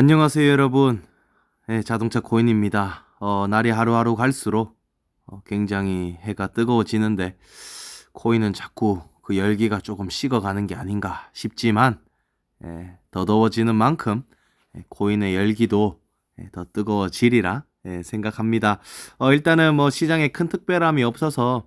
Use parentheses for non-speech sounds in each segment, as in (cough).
안녕하세요, 여러분. 네, 자동차 고인입니다. 어, 날이 하루하루 갈수록 어, 굉장히 해가 뜨거워지는데 코인은 자꾸 그 열기가 조금 식어가는 게 아닌가 싶지만 예, 더 더워지는 만큼 예, 코인의 열기도 예, 더 뜨거워지리라 예, 생각합니다. 어, 일단은 뭐 시장에 큰 특별함이 없어서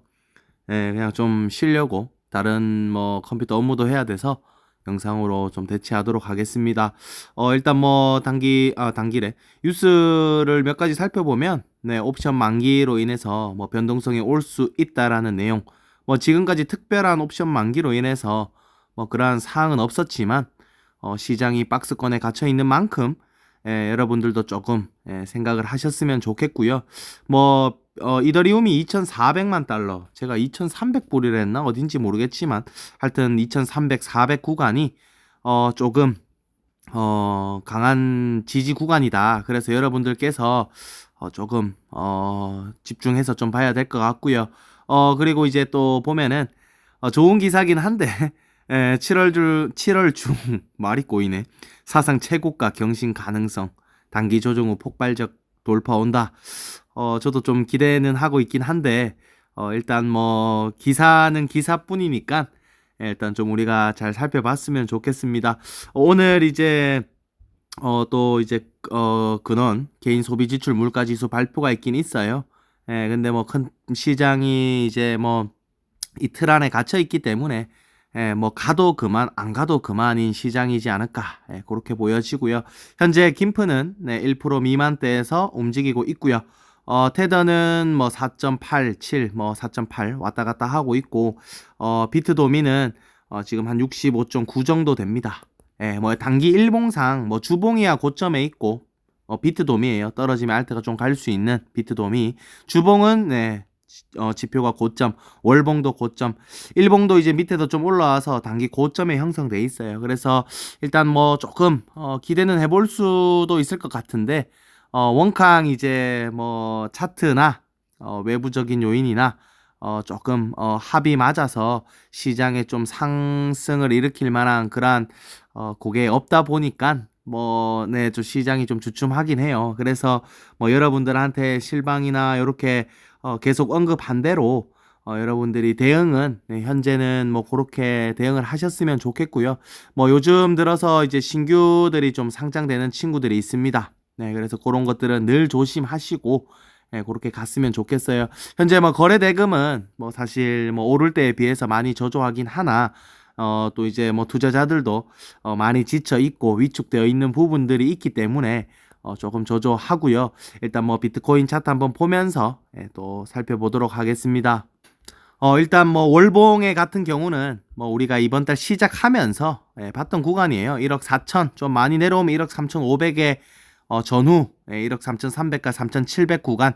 예, 그냥 좀 쉬려고 다른 뭐 컴퓨터 업무도 해야 돼서 영상으로 좀 대체하도록 하겠습니다. 어, 일단 뭐 단기 아 단기래 뉴스를 몇 가지 살펴보면 네, 옵션 만기로 인해서 뭐 변동성이 올 수 있다라는 내용. 뭐 지금까지 특별한 옵션 만기로 인해서 뭐 그러한 사항은 없었지만 어, 시장이 박스권에 갇혀 있는 만큼 예, 여러분들도 조금 예, 생각을 하셨으면 좋겠고요. 뭐 어, 이더리움이 2,400만 달러, 제가 2,300불이라 했나 어딘지 모르겠지만 하여튼 2,300, 400 구간이 어, 조금 어, 강한 지지 구간이다. 그래서 여러분들께서 어, 조금 어, 집중해서 좀 봐야 될 것 같고요. 어, 그리고 이제 또 보면은 어, 좋은 기사긴 한데 에, 7월 줄 7월 중 (laughs) 말이 꼬이네. 사상 최고가 경신 가능성. 단기 조정 후 폭발적 돌파 온다. 어, 저도 좀 기대는 하고 있긴 한데 어, 일단 뭐 기사는 기사뿐이니까 예, 일단 좀 우리가 잘 살펴봤으면 좋겠습니다. 오늘 이제 어, 또 이제 어, 근원 개인 소비 지출 물가 지수 발표가 있긴 있어요. 예, 근데 뭐 큰 시장이 이제 뭐 이틀 안에 갇혀 있기 때문에 예, 뭐 가도 그만 안 가도 그만인 시장이지 않을까 예, 그렇게 보여지고요. 현재 김프는 네, 1% 미만대에서 움직이고 있고요. 어, 테더는 뭐 4.87, 뭐 4.8 왔다 갔다 하고 있고 어, 비트 도미는 어, 지금 한 65.9 정도 됩니다. 예, 뭐 단기 일봉상 뭐 주봉이야 고점에 있고 어, 비트돔이에요. 떨어지면 알트가 좀 갈 수 있는 비트돔이 주봉은 네, 어, 지표가 고점, 월봉도 고점, 일봉도 이제 밑에도 좀 올라와서 단기 고점에 형성돼 있어요. 그래서 일단 뭐 조금 어, 기대는 해볼 수도 있을 것 같은데 어, 원캉 이제 뭐 차트나 어, 외부적인 요인이나 어, 조금 어, 합이 맞아서 시장에 좀 상승을 일으킬 만한 그러한 어, 그게 없다 보니까 뭐, 네, 좀 시장이 좀 주춤하긴 해요. 그래서 뭐 여러분들한테 실방이나 이렇게 어, 계속 언급한 대로 어, 여러분들이 대응은 네, 현재는 뭐 그렇게 대응을 하셨으면 좋겠고요. 뭐 요즘 들어서 이제 신규들이 좀 상장되는 친구들이 있습니다. 네, 그래서 그런 것들은 늘 조심하시고 네, 그렇게 갔으면 좋겠어요. 현재 뭐 거래 대금은 뭐 사실 뭐 오를 때에 비해서 많이 저조하긴 하나 어, 또 이제 뭐 투자자들도 어, 많이 지쳐 있고 위축되어 있는 부분들이 있기 때문에 어, 조금 저조하고요. 일단 뭐 비트코인 차트 한번 보면서 예, 또 살펴보도록 하겠습니다. 어, 일단 뭐 월봉의 같은 경우는 뭐 우리가 이번 달 시작하면서 예, 봤던 구간이에요. 1억 4천 좀 많이 내려오면 1억 3,500에 어, 전후 예, 1억 3,300과 3,700 구간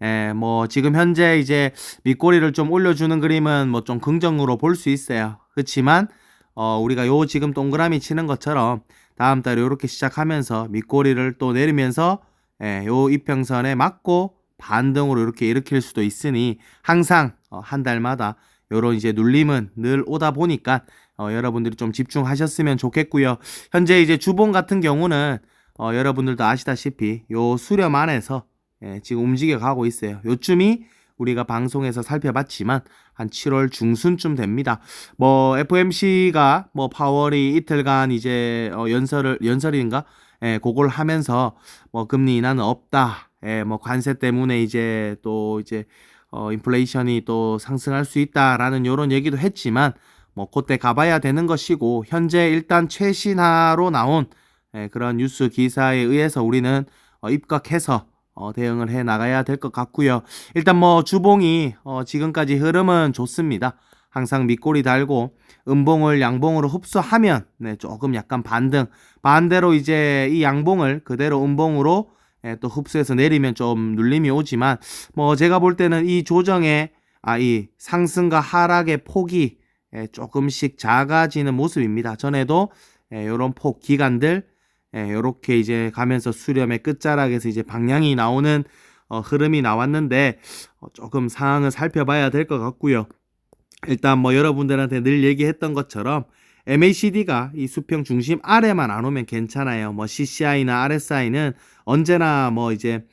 예, 뭐 지금 현재 이제 밑꼬리를 좀 올려주는 그림은 뭐 좀 긍정으로 볼 수 있어요. 그렇지만 어, 우리가 요 지금 동그라미 치는 것처럼 다음 달에 이렇게 시작하면서 밑꼬리를 또 내리면서 예, 요 이평선에 맞고 반등으로 이렇게 일으킬 수도 있으니 항상 어, 한 달마다 요런 이제 눌림은 늘 오다 보니까 어, 여러분들이 좀 집중하셨으면 좋겠고요. 현재 이제 주봉 같은 경우는 어, 여러분들도 아시다시피 요 수렴 안에서 예, 지금 움직여 가고 있어요. 요쯤이 우리가 방송에서 살펴봤지만 한 7월 중순쯤 됩니다. 뭐 FOMC가 뭐 파월이 이틀간 이제 어 연설을 연설인가 예, 그걸 하면서 뭐 금리 인하는 없다. 예, 뭐 관세 때문에 이제 또 이제 어 인플레이션이 또 상승할 수 있다라는 요런 얘기도 했지만 뭐 그때 가봐야 되는 것이고 현재 일단 최신화로 나온 예, 그런 뉴스 기사에 의해서 우리는 어 입각해서 어, 대응을 해 나가야 될 것 같고요. 일단 뭐 주봉이 어, 지금까지 흐름은 좋습니다. 항상 밑꼬리 달고 음봉을 양봉으로 흡수하면 네, 조금 약간 반등. 반대로 이제 이 양봉을 그대로 음봉으로 예, 또 흡수해서 내리면 좀 눌림이 오지만 뭐 제가 볼 때는 이 조정의 아, 이 상승과 하락의 폭이 예, 조금씩 작아지는 모습입니다. 전에도 예, 이런 폭 기간들 예, 요렇게 이제 가면서 수렴의 끝자락에서 이제 방향이 나오는 어, 흐름이 나왔는데 어, 조금 상황을 살펴봐야 될 것 같고요. 일단 뭐 여러분들한테 늘 얘기했던 것처럼 MACD가 이 수평 중심 아래만 안 오면 괜찮아요. 뭐 CCI나 RSI는 언제나 뭐 이제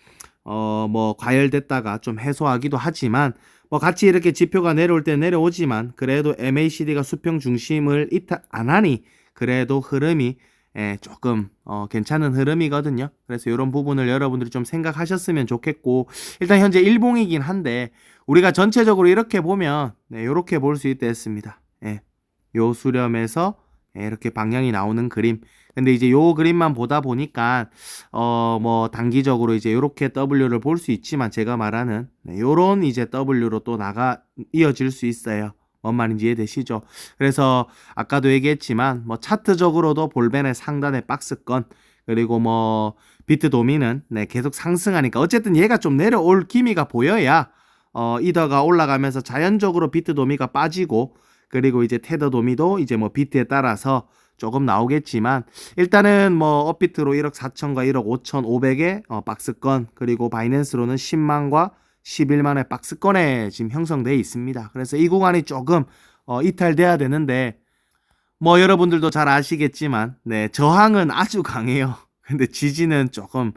어 뭐 과열됐다가 좀 해소하기도 하지만 뭐 같이 이렇게 지표가 내려올 때 내려오지만 그래도 MACD가 수평 중심을 이탈 안 하니 그래도 흐름이 예, 조금 어, 괜찮은 흐름이거든요. 그래서 이런 부분을 여러분들이 좀 생각하셨으면 좋겠고 일단 현재 일봉이긴 한데 우리가 전체적으로 이렇게 보면 네, 이렇게 볼 수 있다 했습니다. 예. 요 수렴에서 예, 이렇게 방향이 나오는 그림. 근데 이제 요 그림만 보다 보니까 어 뭐 단기적으로 이제 요렇게 W를 볼 수 있지만 제가 말하는 네, 요런 이제 W로 또 나가 이어질 수 있어요. 뭔 말인지 이해되시죠? 그래서 아까도 얘기했지만 뭐 차트적으로도 볼벤의 상단의 박스권 그리고 뭐 비트 도미는 네, 계속 상승하니까 어쨌든 얘가 좀 내려올 기미가 보여야 어 이더가 올라가면서 자연적으로 비트 도미가 빠지고 그리고 이제 테더 도미도 이제 뭐 비트에 따라서 조금 나오겠지만 일단은 뭐 업비트로 1억 4천과 1억 5천 5백의 어, 박스권 그리고 바이낸스로는 10만과 11만의 박스권에 지금 형성되어 있습니다. 그래서 이 구간이 조금 어, 이탈돼야 되는데 뭐 여러분들도 잘 아시겠지만 네 저항은 아주 강해요. (laughs) 근데 지지는 조금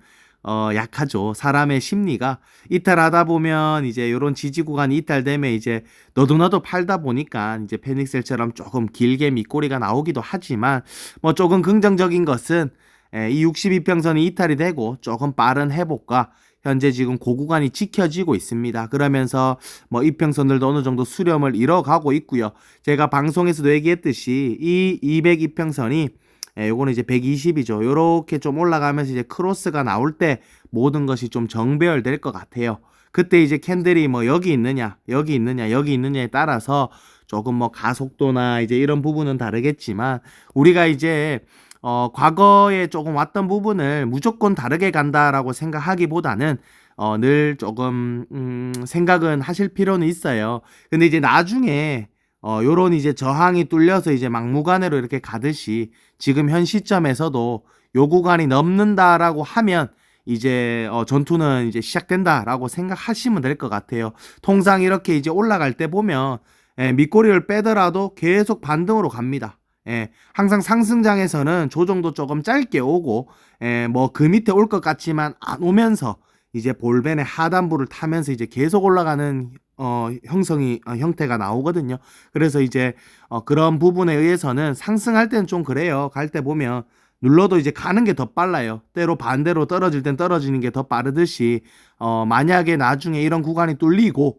어 약하죠. 사람의 심리가 이탈하다 보면 이제 요런 지지 구간이 이탈되면 이제 너도 나도 팔다 보니까 이제 페닉셀처럼 조금 길게 밑꼬리가 나오기도 하지만 뭐 조금 긍정적인 것은 예, 이 62평선이 이탈이 되고 조금 빠른 회복과 현재 지금 고구간이 지켜지고 있습니다. 그러면서 뭐 이평선들도 어느 정도 수렴을 이뤄가고 있고요. 제가 방송에서도 얘기했듯이 이 202평선이 예, 요거는 이제 120이죠. 요렇게 좀 올라가면서 이제 크로스가 나올 때 모든 것이 좀 정배열 될 것 같아요. 그때 이제 캔들이 뭐 여기 있느냐, 여기 있느냐, 여기 있느냐에 따라서 조금 뭐 가속도나 이제 이런 부분은 다르겠지만 우리가 이제 어 과거에 조금 왔던 부분을 무조건 다르게 간다라고 생각하기보다는 어 늘 조금 음 생각은 하실 필요는 있어요. 근데 이제 나중에 어, 요런 이제 저항이 뚫려서 이제 막무가내로 이렇게 가듯이 지금 현 시점에서도 요 구간이 넘는다라고 하면 이제 어, 전투는 이제 시작된다라고 생각하시면 될 것 같아요. 통상 이렇게 이제 올라갈 때 보면 예, 밑꼬리를 빼더라도 계속 반등으로 갑니다. 예, 항상 상승장에서는 조정도 조금 짧게 오고 예, 뭐 그 밑에 올 것 같지만 안 오면서 이제 볼벤의 하단부를 타면서 이제 계속 올라가는 어, 형성이 어, 형태가 나오거든요. 그래서 이제 어, 그런 부분에 의해서는 상승할 때는 좀 그래요. 갈 때 보면 눌러도 이제 가는 게 더 빨라요. 때로 반대로 떨어질 땐 떨어지는 게 더 빠르듯이 어, 만약에 나중에 이런 구간이 뚫리고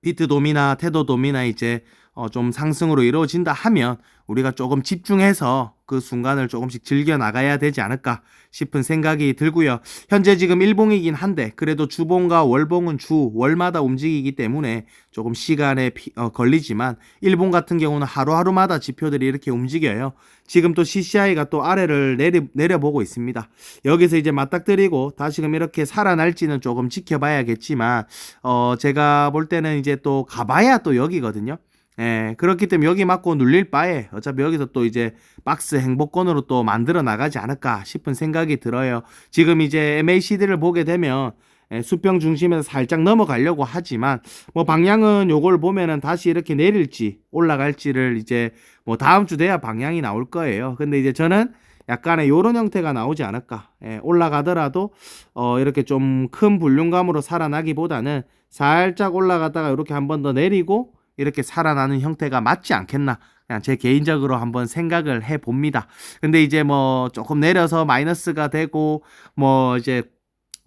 비트 도미나 테더 도미나 이제 어, 좀 상승으로 이루어진다 하면 우리가 조금 집중해서 그 순간을 조금씩 즐겨 나가야 되지 않을까 싶은 생각이 들고요. 현재 지금 일봉이긴 한데 그래도 주봉과 월봉은 주 월마다 움직이기 때문에 조금 시간에 피, 어, 걸리지만 일봉 같은 경우는 하루하루마다 지표들이 이렇게 움직여요. 지금 또 CCI가 또 아래를 내려, 내려보고 있습니다. 여기서 이제 맞닥뜨리고 다시금 이렇게 살아날지는 조금 지켜봐야겠지만 어, 제가 볼 때는 이제 또 가봐야 또 여기거든요. 예, 그렇기 때문에 여기 맞고 눌릴 바에 어차피 여기서 또 이제 박스 행복권으로 또 만들어 나가지 않을까 싶은 생각이 들어요. 지금 이제 MACD를 보게 되면 예, 수평 중심에서 살짝 넘어가려고 하지만 뭐 방향은 요걸 보면은 다시 이렇게 내릴지 올라갈지를 이제 뭐 다음 주 돼야 방향이 나올 거예요. 근데 이제 저는 약간의 요런 형태가 나오지 않을까. 예, 올라가더라도 어 이렇게 좀 큰 불륜감으로 살아나기보다는 살짝 올라가다가 이렇게 한 번 더 내리고 이렇게 살아나는 형태가 맞지 않겠나. 그냥 제 개인적으로 한번 생각을 해 봅니다. 근데 이제 뭐 조금 내려서 마이너스가 되고 뭐 이제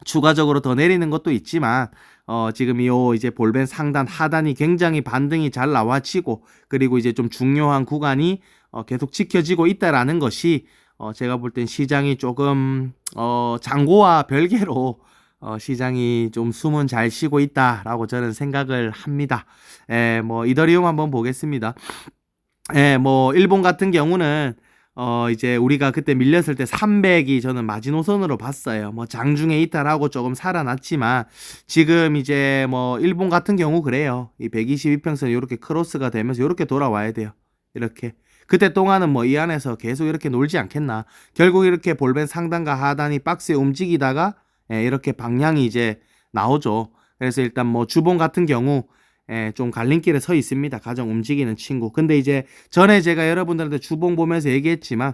추가적으로 더 내리는 것도 있지만 어 지금 요 이제 볼벤 상단 하단이 굉장히 반등이 잘 나와지고 그리고 이제 좀 중요한 구간이 어 계속 지켜지고 있다라는 것이 어 제가 볼 땐 시장이 조금 어 장고와 별개로 어, 시장이 좀 숨은 잘 쉬고 있다라고 저는 생각을 합니다. 에, 뭐 이더리움 한번 보겠습니다. 에, 뭐 일본 같은 경우는 어 이제 우리가 그때 밀렸을 때 300이 저는 마지노선으로 봤어요. 뭐 장중에 이탈하고 조금 살아났지만 지금 이제 뭐 일본 같은 경우 그래요. 이 122평선 이렇게 크로스가 되면서 이렇게 돌아와야 돼요. 이렇게 그때 동안은 뭐 이 안에서 계속 이렇게 놀지 않겠나. 결국 이렇게 볼벤 상단과 하단이 박스에 움직이다가 예, 이렇게 방향이 이제 나오죠. 그래서 일단 뭐 주봉 같은 경우 예, 좀 갈림길에 서 있습니다. 가정 움직이는 친구. 근데 이제 전에 제가 여러분들한테 주봉 보면서 얘기했지만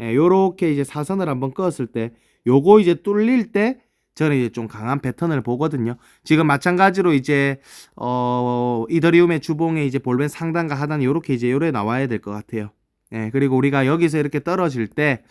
예, 요렇게 이제 사선을 한번 끄었을 때 요거 이제 뚫릴 때 저는 이제 좀 강한 패턴을 보거든요. 지금 마찬가지로 이제 어 이더리움의 주봉에 이제 볼벤 상단과 하단 요렇게 이제 요래 나와야 될 것 같아요. 예, 그리고 우리가 여기서 이렇게 떨어질 때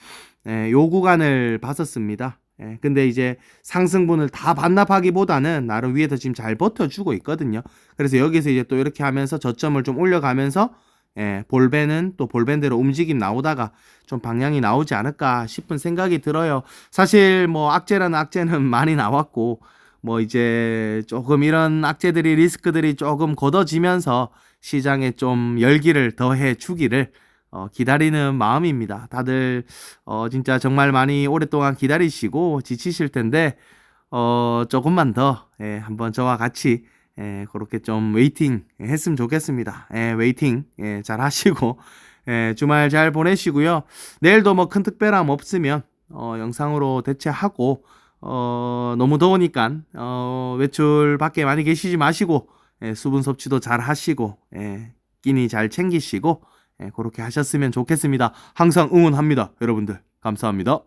예, 요 구간을 봤었습니다. 예, 근데 이제 상승분을 다 반납하기보다는 나름 위에서 지금 잘 버텨주고 있거든요. 그래서 여기서 이제 또 이렇게 하면서 저점을 좀 올려가면서 예, 볼벤은 또 볼벤대로 움직임 나오다가 좀 방향이 나오지 않을까 싶은 생각이 들어요. 사실 뭐 악재라는 악재는 (laughs) 많이 나왔고 뭐 이제 조금 이런 악재들이 리스크들이 조금 걷어지면서 시장에 좀 열기를 더해 주기를 어, 기다리는 마음입니다. 다들 어, 진짜 정말 많이 오랫동안 기다리시고 지치실 텐데 어, 조금만 더 예, 한번 저와 같이 예, 그렇게 좀 웨이팅 했으면 좋겠습니다. 예, 웨이팅 예, 잘 하시고 예, 주말 잘 보내시고요. 내일도 뭐 큰 특별함 없으면 어, 영상으로 대체하고 어, 너무 더우니까 어, 외출 밖에 많이 계시지 마시고 예, 수분 섭취도 잘 하시고 예, 끼니 잘 챙기시고 예, 그렇게 하셨으면 좋겠습니다. 항상 응원합니다. 여러분들 감사합니다.